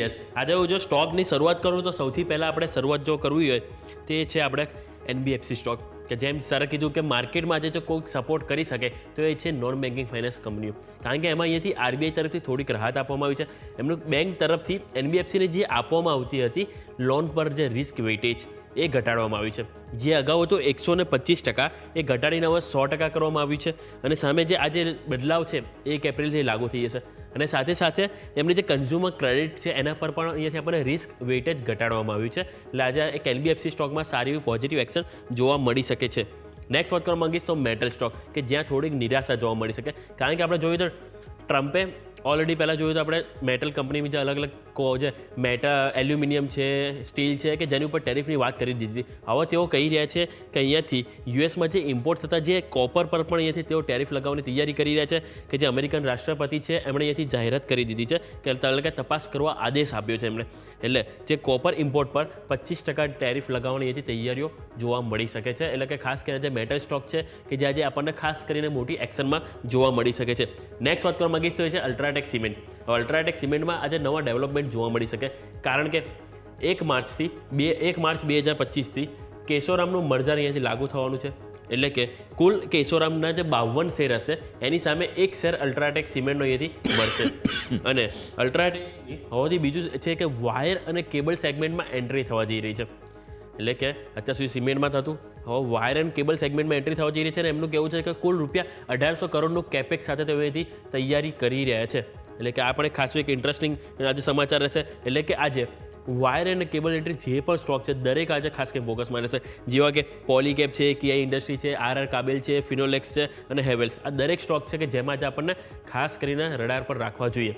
Yes આજે હું જો સ્ટોકની શરૂઆત કરું તો સૌથી પહેલાં આપણે શરૂઆત જો કરવી હોય, તે છે આપણે એનબીએફસી સ્ટોક કે જેમ સરે કીધું કે માર્કેટમાં આજે જો કોઈક સપોર્ટ કરી શકે, તો એ છે નોન બેન્કિંગ ફાઇનાન્સ કંપનીઓ કારણ કે એમાં અહીંયાથી આરબીઆઈ તરફથી થોડીક રાહત આપવામાં આવી છે. એમનું બેંક તરફથી એનબીએફસીને જે આપવામાં આવતી હતી લોન પર જે રિસ્ક વેઇટેજ એ ઘટાડવામાં આવ્યું છે. જે અગાઉ હતો એકસો ને પચીસ ટકા, એ ઘટાડીને હવે સો ટકા કરવામાં આવ્યું છે. અને સામે જે આ જે બદલાવ છે, એ એક એપ્રિલથી લાગુ થઈ જશે. અને સાથે સાથે એમની જે કન્ઝ્યુમર ક્રેડિટ છે, એના પર પણ અહીંયાથી આપણને રિસ્ક વેઇટેજ ઘટાડવામાં આવ્યું છે. એટલે આજે એક એલબીએફસી સ્ટોકમાં સારી એવી પોઝિટિવ એક્શન જોવા મળી શકે છે. નેક્સ્ટ વાત કરવા માંગીશ તો મેટલ સ્ટોક કે જ્યાં થોડીક નિરાશા જોવા મળી શકે. કારણ કે આપણે જોયું તો ટ્રમ્પે ઓલરેડી પહેલાં જોયું તો આપણે મેટલ કંપનીની જે અલગ અલગ કો જે મેટા એલ્યુમિનિયમ છે સ્ટીલ છે કે જેની ઉપર ટેરિફની વાત કરી દીધી હવે તેઓ કહી રહ્યા છે કે અહીંયાથી યુએસમાં જે ઇમ્પોર્ટ થતા જે કોપર પર પણ અહીંયાથી તેઓ ટેરિફ લગાવવાની તૈયારી કરી રહ્યા છે કે જે અમેરિકન રાષ્ટ્રપતિ છે એમણે અહીંયાથી જાહેરાત કરી દીધી છે કે તલકે તપાસ કરવા આદેશ આપ્યો છે એમણે. એટલે જે કોપર ઇમ્પોર્ટ પર પચીસ ટકા ટેરિફ લગાવવાની અહીંયાથી તૈયારીઓ જોવા મળી શકે છે. એટલે કે ખાસ કરીને જે મેટલ સ્ટોક છે કે જે આજે આપણને ખાસ કરીને મોટી એક્શનમાં જોવા મળી શકે છે. નેક્સ્ટ વાત કરવા માગીશ તો છે અલ્ટ્રાટેક સિમેન્ટ અલ્ટ્રાટેક સિમેન્ટમાં આજે નવા ડેવલપમેન્ટ જોવા મળી શકે. કારણ કે એક માર્ચથી બે, એક માર્ચ બે હજાર પચીસથી કેશોરામનું મરજા અહીંયાથી લાગુ થવાનું છે. એટલે કે કુલ કેશોરામના જે બાવન શેર હશે, એની સામે એક શેર અલ્ટ્રાટેક સિમેન્ટનો અહીંયાથી મળશે. અને અલ્ટ્રાટેકની હવેથી બીજું છે કે વાયર અને કેબલ સેગમેન્ટમાં એન્ટ્રી થવા જઈ રહી છે. એટલે કે અત્યાર સુધી સિમેન્ટમાં થતું. હવે વાયર એન્ડ કેબલ સેગમેન્ટમાં એન્ટ્રી થવા જઈ રહી છે અને એમનું કેવું છે કે કુલ રૂપિયા અઢારસો કરોડનું કેપેક સાથે તેઓ અહીંથી તૈયારી કરી રહ્યા છે. એટલે કે આ પણ એક ખાસ એક ઇન્ટરેસ્ટિંગ આજે સમાચાર રહેશે. એટલે કે આજે વાયર એન્ડ કેબલ એન્ટ્રી જે પણ સ્ટોક છે, દરેક આજે ખાસ કે ફોકસમાં રહેશે. જેવા કે પોલીકેપ છે કેઆઈ ઇન્ડસ્ટ્રી છે આર આર કાબેલ છે ફિનોલેક્સ છે અને હેવેલ્સ આ દરેક સ્ટોક છે કે જેમાં આજે આપણને ખાસ કરીને રડાર પર રાખવા જોઈએ.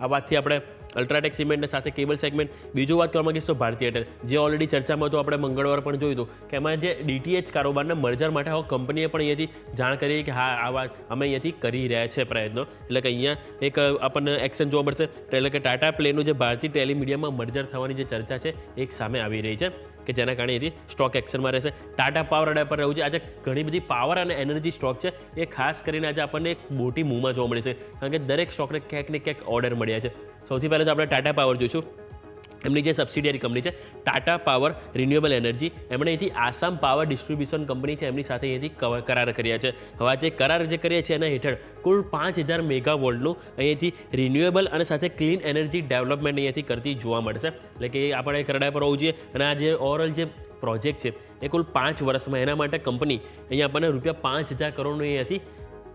આ વાતથી આપણે અલ્ટ્રાટેક સિમેન્ટને સાથે કેબલ સેગમેન્ટ. બીજું વાત કરવા માંગીશ તો ભારતીય એરટેલ. જે ઓલરેડી ચર્ચામાં હતું, આપણે મંગળવાર પણ જોયું હતું કે એમાં જે ડીટીએચ કારોબારના મર્જર માટે હવે કંપનીએ પણ અહીંયાથી જાણ કરી કે હા, આ વાત અમે અહીંયાથી કરી રહ્યા છે પ્રયત્નો. એટલે કે અહીંયા એક આપણને એક્શન જોવા મળશે. એટલે કે ટાટા પ્લેનું જે ભારતીય ટેલિમીડિયામાં મર્જર થવાની જે ચર્ચા છે એક સામે આવી રહી છે કે જેના કારણે એથી સ્ટોક એક્શનમાં રહેશે. ટાટા પાવર અડા પર રહેવું છે. આજે ઘણી બધી પાવર અને એનર્જી સ્ટોક છે. એ ખાસ કરીને આજે આપણને એક મોટી મૂવમાં જોવા મળે છે. કારણ કે દરેક સ્ટોકને ક્યાંક ને ક્યાંક ઓર્ડર મળ્યા છે. સૌથી પહેલાં તો આપણે ટાટા પાવર જોઈશું. એમની જે સબસિડિયરી કંપની છે ટાટા પાવર રિન્યુએબલ એનર્જી એમણે અહીંથી આસામ પાવર ડિસ્ટ્રીબ્યુશન કંપની છે, એમની સાથે અહીંથી કરાર કર્યા છે. હવે જે કરાર જે કરીએ છીએ એના હેઠળ કુલ પાંચ હજાર મેગા વોલ્ટનું અહીંયાથી રિન્યુએબલ અને સાથે ક્લીન એનર્જી ડેવલપમેન્ટ અહીંયાથી કરતી જોવા મળશે. એટલે કે આપણે કરડા પર હોવું જોઈએ. અને આ જે ઓવરઓલ જે પ્રોજેક્ટ છે, એ કુલ પાંચ વર્ષમાં એના માટે કંપની અહીંયા આપણને રૂપિયા પાંચ હજાર કરોડનું અહીંયાથી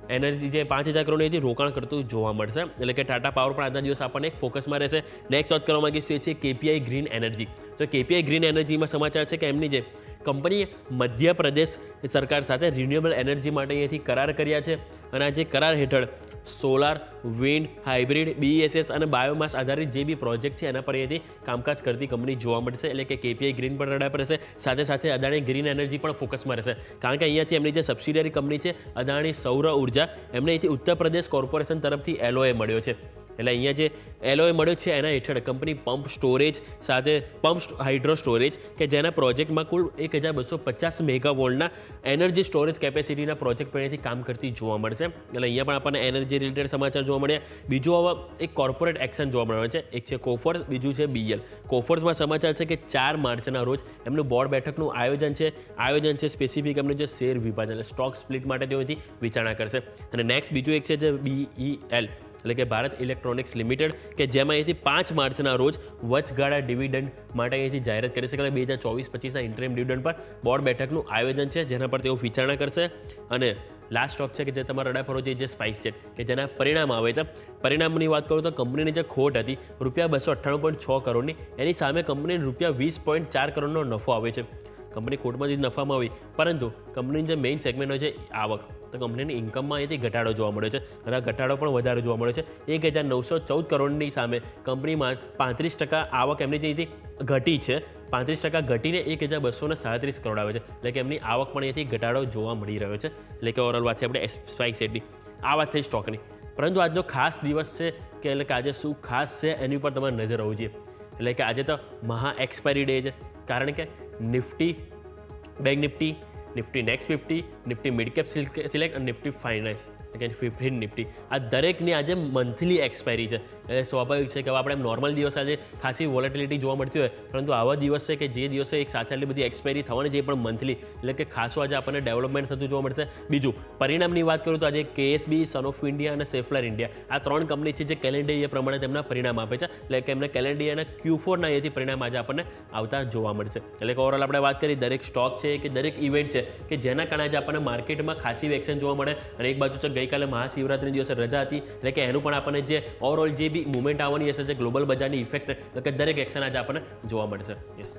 એનર્જી જે પાંચ હજાર કરોડની હતી, રોકાણ કરતું જોવા મળશે. એટલે કે ટાટા પાવર પણ આજના દિવસ આપણને એક ફોકસમાં રહેશે. નેક્સ્ટ વાત કરવા માંગીશ એ છે કેપીઆઈ ગ્રીન એનર્જી. તો કેપીઆઈ ગ્રીન એનર્જીમાં સમાચાર છે કે એમની જે કંપનીએ મધ્યપ્રદેશ સરકાર સાથે રિન્યુએબલ એનર્જી માટે અહીંયાથી કરાર કર્યા છે. અને આ જે કરાર હેઠળ સોલાર, વિન્ડ, હાઇબ્રિડ બીએસએસ અને બાયોમાસ આધારિત જે બી પ્રોજેક્ટ છે, એના પર અહીંયાથી કામકાજ કરતી કંપની જોવા મળશે. એટલે કે કેપીઆઈ ગ્રીન પણ રડા પર રહેશે સાથે સાથે અદાણી ગ્રીન એનર્જી પણ ફોકસમાં રહેશે. કારણ કે અહીંયાથી એમની જે સબસિડરી કંપની છે, અદાણી સૌર ઊર્જા, એમને અહીંથી ઉત્તર પ્રદેશ કોર્પોરેશન તરફથી એલઓએ મળ્યો છે. એટલે અહીંયા જે એલઓએ મળ્યો છે એના હેઠળ કંપની પંપ સ્ટોરેજ સાથે પંપ હાઇડ્રો સ્ટોરેજ કે જેના પ્રોજેક્ટમાં કુલ એક હજાર બસો પચાસ મેગા વોલ્ટના એનર્જી સ્ટોરેજ કેપેસિટીના પ્રોજેક્ટ પર અહીંથી કામ કરતી જોવા મળશે. એટલે અહીંયા પણ આપણને એનર્જી રિલેટેડ સમાચાર જોવા મળ્યા. બીજું હવે એક કોર્પોરેટ એક્શન જોવા મળે છે. એક છે કોફર્સ બીજું છે બીએલ કોફર્સમાં સમાચાર છે કે ચાર માર્ચના રોજ એમનું બોર્ડ બેઠકનું આયોજન છે. આયોજન છે સ્પેસિફિક એમનું જે શેર વિભાજન, એટલે સ્ટોક સ્પ્લિટ માટે તેઓથી વિચારણા કરશે. અને નેક્સ્ટ બીજું એક છે જે બીઈએલ એટલે કે ભારત ઇલેક્ટ્રોનિક્સ લિમિટેડ, કે જેમાં અહીંથી પાંચ માર્ચના રોજ વચગાળા ડિવિડન્ડ માટે અહીંથી જાહેરાત કરી શકે બે હજાર ચોવીસ પચીસના ઇન્ટરેમ ડિવિડન્ડ પર બોર્ડ બેઠકનું આયોજન છે, જેના પર તેઓ વિચારણા કરશે. અને લાસ્ટ સ્ટોક છે કે જે તમારા રડા પર જે સ્પાઇસ છે, કે જેના પરિણામ આવે તો પરિણામની વાત કરું તો કંપનીની જે ખોટ હતી, રૂપિયા બસો અઠ્ઠાણું પોઈન્ટ છ કરોડની, એની સામે કંપનીને રૂપિયા વીસ પોઈન્ટ ચાર કરોડનો નફો આવે છે. કંપની ખોટમાંથી નફામાં આવી પરંતુ કંપનીની જે મેઇન સેગમેન્ટ હોય છે આવક. તો કંપનીની ઇન્કમમાં અહીંથી ઘટાડો જોવા મળ્યો છે. અને આ ઘટાડો પણ વધારે જોવા મળ્યો છે. એક હજાર નવસો ચૌદ કરોડની સામે કંપનીમાં પાંત્રીસ ટકા આવક એમની જે ઘટી છે. પાંત્રીસ ટકા ઘટીને એક હજાર બસો સાડત્રીસ કરોડ આવે છે. એટલે કે એમની આવક પણ અહીંથી ઘટાડો જોવા મળી રહ્યો છે. એટલે કે ઓવરઓલ વાત આપણે સ્પાઇક સેટની આ વાત થઈ સ્ટોકની. પરંતુ આજનો ખાસ દિવસ છે કે એટલે કે આજે શું ખાસ છે એની ઉપર તમારે નજર હોવી જોઈએ. એટલે કે આજે તો મહા એક્સપાયરી ડે છે. કારણ કે Nifty bank Nifty Nifty next fifty Nifty mid cap select અને નિફ્ટી ફાઇનાન્સ કે ફિફ્ટીન નિફ્ટી આ દરેકની આજે મંથલી એક્સપાયરી છે. એટલે સ્વાભાવિક છે કે હવે આપણે નોર્મલ દિવસ આજે ખાસી વોલેટિલિટી જોવા મળતી હોય, પરંતુ આવા દિવસ છે કે જે દિવસે એક સાથે આટલી બધી એક્સપાયરી થવાની છે એ પણ મંથલી એટલે કે ખાસો આજે આપણને ડેવલપમેન્ટ થતું જોવા મળશે. બીજું, પરિણામની વાત કરું તો આજે કેએસબી સન ઓફ ઇન્ડિયા અને સેફલર ઇન્ડિયા આ ત્રણ કંપની છે જે કેલેન્ડર એ પ્રમાણે તેમના પરિણામ આપે છે. એટલે કે એમને કેલેન્ડર અને ક્યુ ફોરના એથી પરિણામ આજે આપણને આવતા જોવા મળશે. એટલે કે ઓવરઓલ આપણે વાત કરી દરેક સ્ટોક છે કે દરેક ઇવેન્ટ છે કે જેના કારણે આજે આપણને માર્કેટમાં ખાસી વેક્શન જોવા મળે અને એક બાજુ છે ગઈકાલે મહાશિવરાત્રી દિવસે રજા હતી. એટલે કે એનું પણ આપણને જે ઓવરઓલ જે બી મુવમેન્ટ આવવાની હશે, જે ગ્લોબલ બજારની ઇફેક્ટ કે દરેક એક્શન આજે આપણને જોવા મળશે. યસ